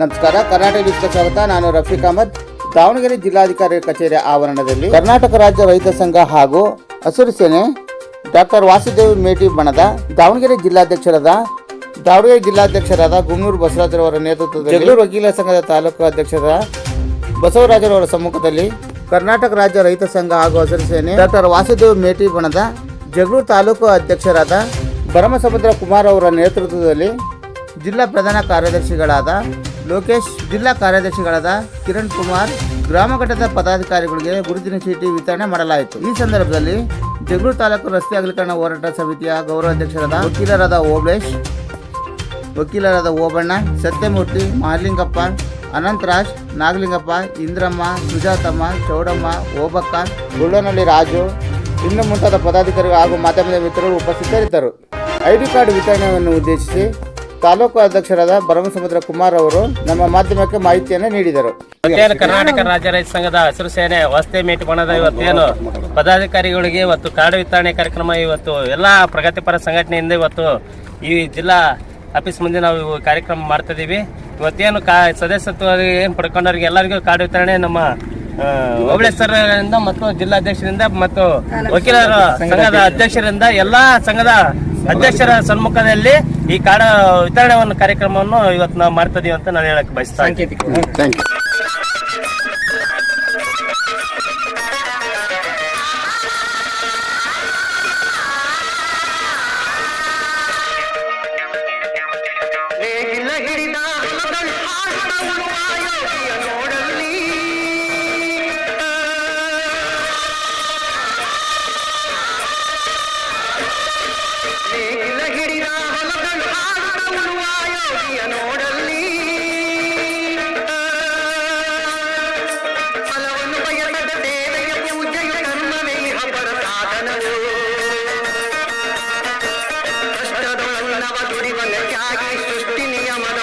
ನಮಸ್ಕಾರ. ಕರ್ನಾಟಕ ನ್ಯೂಸ್ಗೆ ಸ್ವಾಗತ. ನಾನು ರಫೀಕ್ ಅಹಮದ್. ದಾವಣಗೆರೆ ಜಿಲ್ಲಾಧಿಕಾರಿ ಕಚೇರಿ ಆವರಣದಲ್ಲಿ ಕರ್ನಾಟಕ ರಾಜ್ಯ ರೈತ ಸಂಘ ಹಾಗೂ ಹಸಿರು ಸೇನೆ ಡಾಕ್ಟರ್ ವಾಸುದೇವ್ ಮೇಟಿ ಬಣದ ದಾವಣಗೆರೆ ಜಿಲ್ಲಾಧ್ಯಕ್ಷರಾದ ದಾವಣಗೆರೆ ಜಿಲ್ಲಾಧ್ಯಕ್ಷರಾದ ಗುಮ್ನೂರು ಬಸವರಾಜರವರ ನೇತೃತ್ವದಲ್ಲಿ ಬೆಂಗಳೂರು ವಕೀಲ ಸಂಘದ ತಾಲೂಕು ಅಧ್ಯಕ್ಷರಾದ ಬಸವರಾಜರವರ ಸಮ್ಮುಖದಲ್ಲಿ ಕರ್ನಾಟಕ ರಾಜ್ಯ ರೈತ ಸಂಘ ಹಾಗೂ ಹಸಿರು ಸೇನೆ ಡಾಕ್ಟರ್ ವಾಸುದೇವ್ ಮೇಟಿ ಬಣದ ಜಗಳೂರು ತಾಲೂಕು ಅಧ್ಯಕ್ಷರಾದ ಭರಮಸಮುದ್ರ ಕುಮಾರ್ ಅವರ ನೇತೃತ್ವದಲ್ಲಿ ಜಿಲ್ಲಾ ಪ್ರಧಾನ ಕಾರ್ಯದರ್ಶಿಗಳಾದ ಲೋಕೇಶ್, ಜಿಲ್ಲಾ ಕಾರ್ಯದರ್ಶಿಗಳಾದ ಕಿರಣ್ ಕುಮಾರ್, ಗ್ರಾಮ ಘಟಕದ ಪದಾಧಿಕಾರಿಗಳಿಗೆ ಗುರುತಿನ ಚೀಟಿ ವಿತರಣೆ ಮಾಡಲಾಯಿತು. ಈ ಸಂದರ್ಭದಲ್ಲಿ ಜಗಳೂರು ತಾಲೂಕು ರಸ್ತೆ ಅಗಲೀಕರಣ ಹೋರಾಟ ಸಮಿತಿಯ ಗೌರವಾಧ್ಯಕ್ಷರಾದ ವಕೀಲರಾದ ಓಬ್ಲೇಶ್ ವಕೀಲರಾದ ಓಬಣ್ಣ, ಸತ್ಯಮೂರ್ತಿ ಮಹಾಲಿಂಗಪ್ಪ ಅನಂತರಾಜ್, ನಾಗಲಿಂಗಪ್ಪ, ಇಂದ್ರಮ್ಮ, ಸುಜಾತಮ್ಮ, ಚೌಡಮ್ಮ, ಓಬಕ್ಕ, ಗುಳ್ಳನಹಳ್ಳಿ ರಾಜು, ಇನ್ನು ಮುಂತಾದ ಪದಾಧಿಕಾರಿಗಳು ಹಾಗೂ ಮಾಧ್ಯಮದ ಮಿತ್ರರು ಉಪಸ್ಥಿತರಿದ್ದರು. ಐಡಿ ಕಾರ್ಡ್ ವಿತರಣೆಯನ್ನು ಉದ್ದೇಶಿಸಿ ತಾಲೂಕು ಅಧ್ಯಕ್ಷರಾದ ಭರಮಸಮುದ್ರ ಕುಮಾರ್ ಅವರು ನಮ್ಮ ಮಾಧ್ಯಮಕ್ಕೆ ಮಾಹಿತಿಯನ್ನು ನೀಡಿದರು. ಇವತ್ತೇನು ಕರ್ನಾಟಕ ರಾಜ್ಯ ರೈತ ಸಂಘದ ಹಸಿರು ಸೇನೆ ವಸ್ತೆ ಮೀಟ್ ಬಣದ ಇವತ್ತೇನು ಪದಾಧಿಕಾರಿಗಳಿಗೆ ಇವತ್ತು ಕಾರ್ಡ್ ವಿತರಣೆ ಕಾರ್ಯಕ್ರಮ, ಇವತ್ತು ಎಲ್ಲ ಪ್ರಗತಿಪರ ಸಂಘಟನೆಯಿಂದ ಇವತ್ತು ಈ ಜಿಲ್ಲಾ ಆಫೀಸ್ ಮುಂದೆ ನಾವು ಕಾರ್ಯಕ್ರಮ ಮಾಡ್ತಾ ಇದೀವಿ. ಇವತ್ತೇನು ಕಾ ಸದಸ್ಯತ್ವ ಏನು ಪಡ್ಕೊಂಡವ್ರಿಗೆ ಎಲ್ಲರಿಗೂ ಕಾರ್ಡ್ ವಿತರಣೆ ನಮ್ಮ ಹೋಬಳಿ ಸರ್ ಇಂದ ಮತ್ತು ಜಿಲ್ಲಾಧ್ಯಕ್ಷರಿಂದ ಮತ್ತು ವಕೀಲರ ಸಂಘದ ಅಧ್ಯಕ್ಷರಿಂದ ಎಲ್ಲಾ ಸಂಘದ ಅಧ್ಯಕ್ಷರ ಸನ್ಮುಖದಲ್ಲಿ ಈ ಕಾಡ ವಿತರಣೆ ಕಾರ್ಯಕ್ರಮವನ್ನು ಇವತ್ತು ನಾವು ಮಾಡ್ತಿದೀವಿ ಅಂತ ನಾನು ಹೇಳಕ್ ಬಯಸ್ತೇನೆ ಹಿಡಿದ ನೋಡಲಿ ಕಿವಿಯ ನೋಡಲ್ಲಿ. ಫಲವನ್ನು ಬಯಸದ ದೇವೆಯ ಪೂಜೆಯ ಕರ್ಮವೇ ಹಬ್ಬರ ಸಾಧನವು ಕಷ್ಟದೊಳನ್ನವ ದುಡಿವ ನೆಚ್ಚಾಗಿ ಸೃಷ್ಟಿ ನಿಯಮದ